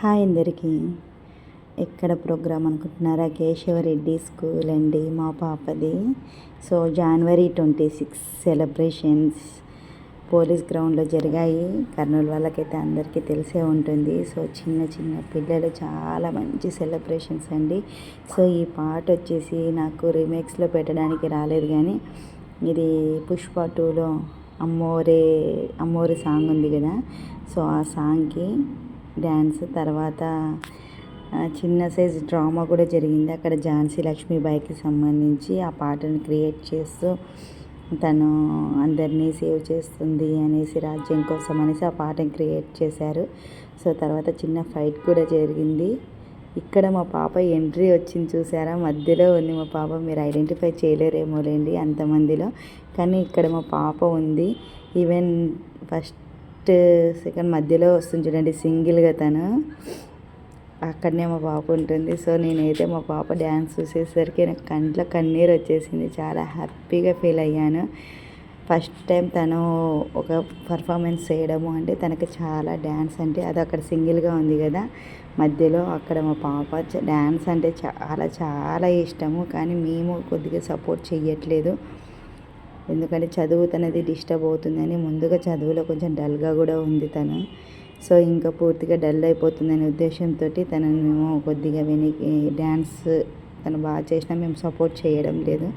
Hi అందరికీ. ఎక్కడ programme అనుకుంటున్నారా? కేశవరెడ్డి స్కూల్ అండి మా పాపది. So January twenty six celebrations police గ్రౌండ్లో జరిగాయి. కర్నూలు వాళ్ళకైతే అందరికీ తెలిసే ఉంటుంది. సో చిన్న చిన్న పిల్లలు చాలా మంచి సెలబ్రేషన్స్ అండి. సో ఈ పాట వచ్చేసి నాకు రీమేక్స్లో పెట్టడానికి రాలేదు కానీ ఇది పుష్ప టూలో అమ్మోరే అమ్మోరే సాంగ్ ఉంది కదా. సో ఆ సాంగ్కి డ్యాన్స్ తర్వాత చిన్న సైజ్ డ్రామా కూడా జరిగింది. అక్కడ ఝాన్సీ లక్ష్మీబాయికి సంబంధించి ఆ పాటను క్రియేట్ చేస్తూ తను అందరినీ సేవ్ చేస్తుంది అనేసి రాజ్యం కోసం అనేసి ఆ పాటను క్రియేట్ చేశారు. సో తర్వాత చిన్న ఫైట్ కూడా జరిగింది. ఇక్కడ మా పాప ఎంట్రీ వచ్చింది చూసారా? మధ్యలో ఉంది మా పాప. మీరు ఐడెంటిఫై చేయలేరేమోలేండి అంతమందిలో. కానీ ఇక్కడ మా పాప ఉంది. ఈవెన్ ఫస్ట్ ఫస్ట్ సెకండ్ మధ్యలో వస్తుంది చూడండి సింగిల్గా తను. అక్కడనే మా పాప ఉంటుంది. సో నేనైతే మా పాప డ్యాన్స్ చూసేసరికి నాకు కంట్లో కన్నీరు వచ్చేసింది. చాలా హ్యాపీగా ఫీల్ అయ్యాను. ఫస్ట్ టైం తను ఒక పర్ఫార్మెన్స్ చేయడము అంటే తనకు చాలా డ్యాన్స్ అంటే అది అక్కడ సింగిల్గా ఉంది కదా. మధ్యలో అక్కడ మా పాప డ్యాన్స్ అంటే చాలా చాలా ఇష్టము. కానీ మేము కొద్దిగా సపోర్ట్ చేయట్లేదు ఎందుకంటే చదువు తనది డిస్టర్బ్ అవుతుందని ముందుగా చదువులో కొంచెం డల్గా కూడా ఉంది తను. సో ఇంకా పూర్తిగా డల్ అయిపోతుందనే ఉద్దేశంతో తనను మేము కొద్దిగా వెనక్కి డ్యాన్స్ తను బాగా చేసినా మేము సపోర్ట్ చేయడం లేదు.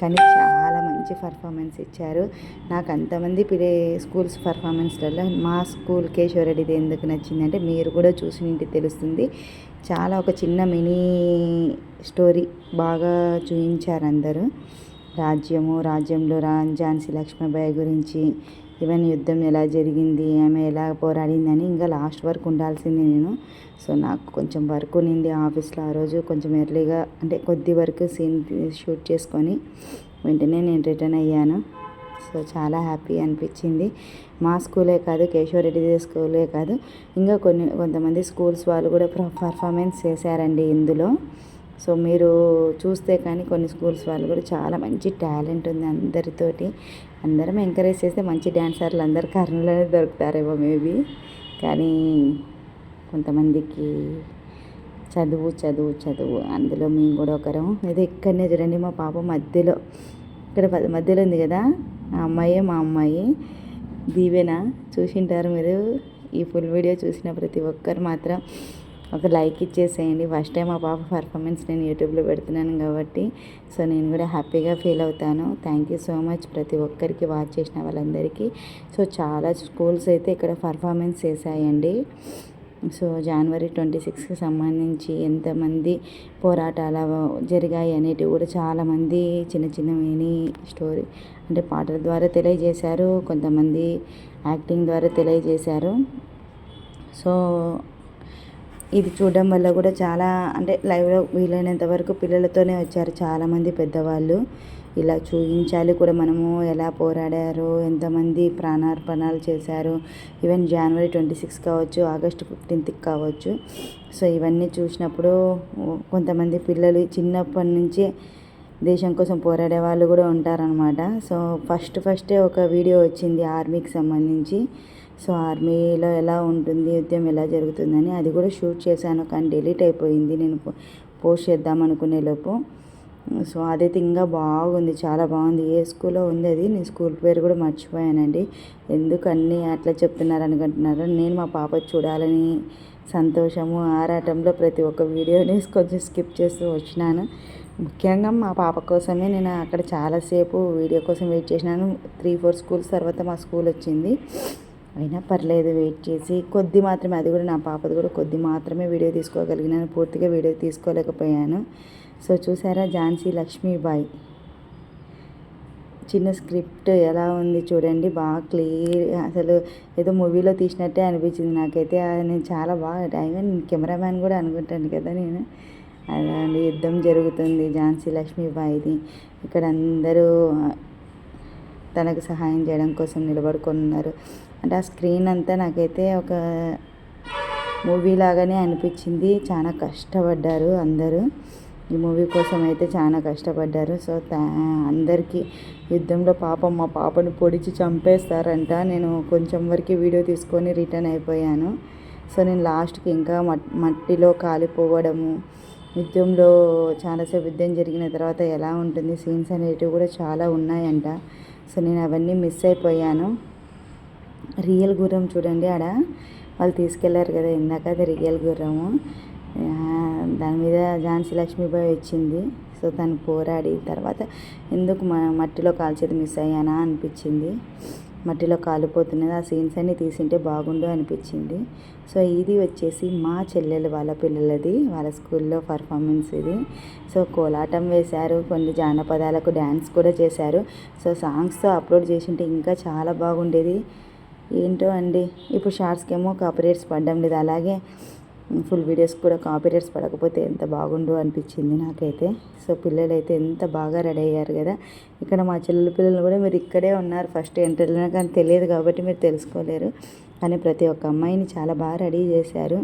కానీ చాలా మంచి పర్ఫార్మెన్స్ ఇచ్చారు. నాకు అంతమంది పిలే స్కూల్స్ పర్ఫార్మెన్స్లలో మా స్కూల్ కేశవరెడ్డిది ఎందుకు నచ్చిందంటే మీరు కూడా చూసి తెలుస్తుంది. చాలా ఒక చిన్న మినీ స్టోరీ బాగా చూపించారు అందరూ. రాజ్యము రాజ్యంలో రా ఝాన్సీ లక్ష్మీబాయి గురించి ఈవెన్ యుద్ధం ఎలా జరిగింది ఆమె ఎలా పోరాడిందని ఇంకా లాస్ట్ వరకు ఉండాల్సింది నేను. సో నాకు కొంచెం వర్క్ ఉన్నింది ఆఫీస్లో ఆ రోజు. కొంచెం ఎర్లీగా అంటే కొద్ది వరకు సీన్ షూట్ చేసుకొని వెంటనే నేను రిటర్న్ అయ్యాను. సో చాలా హ్యాపీ అనిపించింది. మా స్కూలే కాదు కేశవరెడ్డి స్కూలే కాదు. ఇంకా కొన్ని కొంతమంది స్కూల్స్ వాళ్ళు కూడా పర్ఫార్మెన్స్ చేశారండి ఇందులో. సో మీరు చూస్తే కానీ కొన్ని స్కూల్స్ వాళ్ళు కూడా చాలా మంచి టాలెంట్ ఉంది అందరితోటి. అందరం ఎంకరేజ్ చేస్తే మంచి డ్యాన్సర్లు అందరు కర్నూలులోనే దొరుకుతారేమో మేబీ. కానీ కొంతమందికి చదువు చదువు చదువు అందులో మేము కూడా ఒకరం. ఏదో ఇక్కడనే చూడండి మా పాప మధ్యలో. ఇక్కడ మధ్యలో ఉంది కదా? ఆ అమ్మాయే మా అమ్మాయి. దీవెన? చూసింటారు మీరు ఈ ఫుల్ వీడియో చూసిన ప్రతి ఒక్కరు మాత్రం. ఒక లైక్ ఇచ్చేసేయండి. ఫస్ట్ టైం మా పాప పర్ఫార్మెన్స్ నేను యూట్యూబ్లో పెడుతున్నాను కాబట్టి సో నేను కూడా హ్యాపీగా ఫీల్ అవుతాను. థ్యాంక్ యూ సో మచ్ ప్రతి ఒక్కరికి వాచ్ చేసిన వాళ్ళందరికీ. సో చాలా స్కూల్స్ అయితే ఇక్కడ పర్ఫార్మెన్స్ చేశాయండి. సో జనవరి ట్వంటీ సిక్స్కి సంబంధించి ఎంతమంది పోరాటాలు జరిగాయి అనేటివి కూడా చాలామంది చిన్న చిన్న మినీ స్టోరీ అంటే పాటల ద్వారా తెలియజేశారు. కొంతమంది యాక్టింగ్ ద్వారా తెలియజేశారు. సో ఇది చూడడం వల్ల కూడా చాలా అంటే లైవ్లో వీలైనంత వరకు పిల్లలతోనే వచ్చారు చాలామంది పెద్దవాళ్ళు. ఇలా చూపించాలి కూడా మనము ఎలా పోరాడారు ఎంతమంది ప్రాణార్పణాలు చేశారు. ఈవెన్ జనవరి ట్వంటీ సిక్స్ కావచ్చు ఆగస్టు ఫిఫ్టీన్త్కి కావచ్చు. సో ఇవన్నీ చూసినప్పుడు కొంతమంది పిల్లలు చిన్నప్పటి నుంచి దేశం కోసం పోరాడే వాళ్ళు కూడా ఉంటారనమాట సో ఫస్ట్ ఫస్టే ఒక వీడియో వచ్చింది ఆర్మీకి సంబంధించి. సో ఆర్మీలో ఎలా ఉంటుంది యుద్ధం ఎలా జరుగుతుందని అది కూడా షూట్ చేశాను. కానీ డిలీట్ అయిపోయింది. నేను పోస్ట్ చేద్దాం అనుకునే లోపు. సో అదైతే ఇంకా బాగుంది. చాలా బాగుంది. ఏ స్కూల్లో ఉంది అది? నేను స్కూల్ పేరు కూడా మర్చిపోయానండి. ఎందుకు అన్నీ అట్లా చెప్తున్నారు అనుకుంటున్నారు? నేను మా పాప చూడాలని సంతోషము ఆరాటంలో ప్రతి ఒక్క వీడియోని కొంచెం స్కిప్ చేస్తూ వచ్చినాను. ముఖ్యంగా మా పాప కోసమే నేను అక్కడ చాలాసేపు వీడియో కోసం వెయిట్ చేసినాను. త్రీ ఫోర్ స్కూల్స్ తర్వాత మా స్కూల్ వచ్చింది. అయినా పర్లేదు వెయిట్ చేసి కొద్ది మాత్రమే అది కూడా నా పాపది కూడా కొద్ది మాత్రమే వీడియో తీసుకోగలిగినాను. పూర్తిగా వీడియో తీసుకోలేకపోయాను. సో చూసారా? ఝాన్సీ లక్ష్మీబాయి చిన్న స్క్రిప్ట్ ఎలా ఉంది చూడండి. బాగా క్లియర్ అసలు ఏదో మూవీలో తీసినట్టే అనిపించింది నాకైతే. నేను చాలా బాగా ఈవెన్ కెమెరామ్యాన్ కూడా అనుకుంటాను కదా నేను. అలాంటి యుద్ధం జరుగుతుంది ఝాన్సీ లక్ష్మీబాయిది ఇక్కడ అందరూ తనకు సహాయం చేయడం కోసం నిలబడుకున్నారు. అంటే ఆ స్క్రీన్ అంతా నాకైతే ఒక మూవీ లాగానే అనిపించింది. చాలా కష్టపడ్డారు అందరూ. ఈ మూవీ కోసం అయితే చాలా కష్టపడ్డారు. సో అందరికీ యుద్ధంలో పాపం మా పాపను పొడిచి చంపేస్తారంట. నేను కొంచెం వరకు వీడియో తీసుకొని రిటర్న్ అయిపోయాను. సో నేను లాస్ట్కి ఇంకా మట్ మట్టిలో కాలిపోవడము యుద్ధంలో చాలాసేపు యుద్ధం జరిగిన తర్వాత ఎలా ఉంటుంది సీన్స్ అనేటివి కూడా చాలా ఉన్నాయంట. సో నేను అవన్నీ మిస్ అయిపోయాను. రియల్ గుర్రం చూడండి ఆడ. వాళ్ళు తీసుకెళ్ళారు కదా ఇందాక అది రియల్ గుర్రము. దాని మీద ఝాన్సీ లక్ష్మీబాయి వచ్చింది. సో తను పోరాడి తర్వాత ఎందుకు మ మట్టిలో కాల్చేది మిస్ అయ్యానా అనిపించింది. మట్టిలో కాలిపోతున్నది. ఆ సీన్స్ అన్ని తీసింటే బాగుండు అనిపించింది. సో ఇది వచ్చేసి మా చెల్లెలు వాళ్ళ పిల్లలది వాళ్ళ స్కూల్లో పర్ఫార్మెన్స్ ఇది. సో కోలాటం వేశారు కొన్ని జానపదాలకు డ్యాన్స్ కూడా చేశారు. సో సాంగ్స్తో అప్లోడ్ చేసింటే ఇంకా చాలా బాగుండేది. ఏంటో అండి ఇప్పుడు షార్ట్స్కి ఏమో కాపీరైట్స్ పడడం లేదు. అలాగే ఫుల్ వీడియోస్ కూడా కాపీరేట్స్ పడకపోతే ఎంత బాగుండు అనిపించింది నాకైతే. సో పిల్లలు అయితే ఎంత బాగా రెడీ అయ్యారు కదా. ఇక్కడ మా చెల్లెల పిల్లలు కూడా మీరు ఇక్కడే ఉన్నారు ఫస్ట్ ఎంటర్లో కానీ తెలియదు కాబట్టి మీరు తెలుసుకోలేరు. కానీ ప్రతి ఒక్క అమ్మాయిని చాలా బాగా రెడీ చేశారు.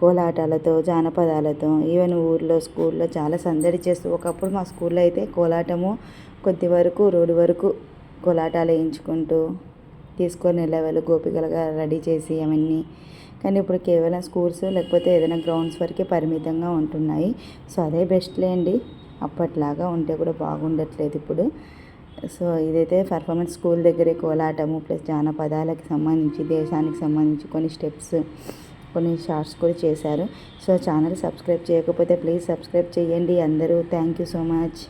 కోలాటాలతో జానపదాలతో ఈవెన్ ఊర్లో స్కూల్లో చాలా సందడి చేస్తూ ఒకప్పుడు మా స్కూల్లో అయితే కోలాటము కొద్ది వరకు రోడ్డు వరకు కోలాటాలు వేయించుకుంటూ తీసుకొని వెళ్ళేవాళ్ళు గోపికలుగా రెడీ చేసి అవన్నీ. కానీ ఇప్పుడు కేవలం స్కూల్స్ లేకపోతే ఏదైనా గ్రౌండ్స్ వరకే పరిమితంగా ఉంటున్నాయి. సో అదే బెస్ట్లే అండి. అప్పట్లాగా ఉంటే కూడా బాగుండట్లేదు ఇప్పుడు. సో ఇదైతే పర్ఫార్మెన్స్ స్కూల్ దగ్గరే కోలాటము ప్లస్ జానపదాలకు సంబంధించి దేశానికి సంబంధించి కొన్ని స్టెప్స్ కొన్ని షార్ట్స్ కూడా చేశారు. సో ఛానల్ సబ్స్క్రైబ్ చేయకపోతే ప్లీజ్ సబ్స్క్రైబ్ చేయండి. అందరూ థ్యాంక్ యూ సో మచ్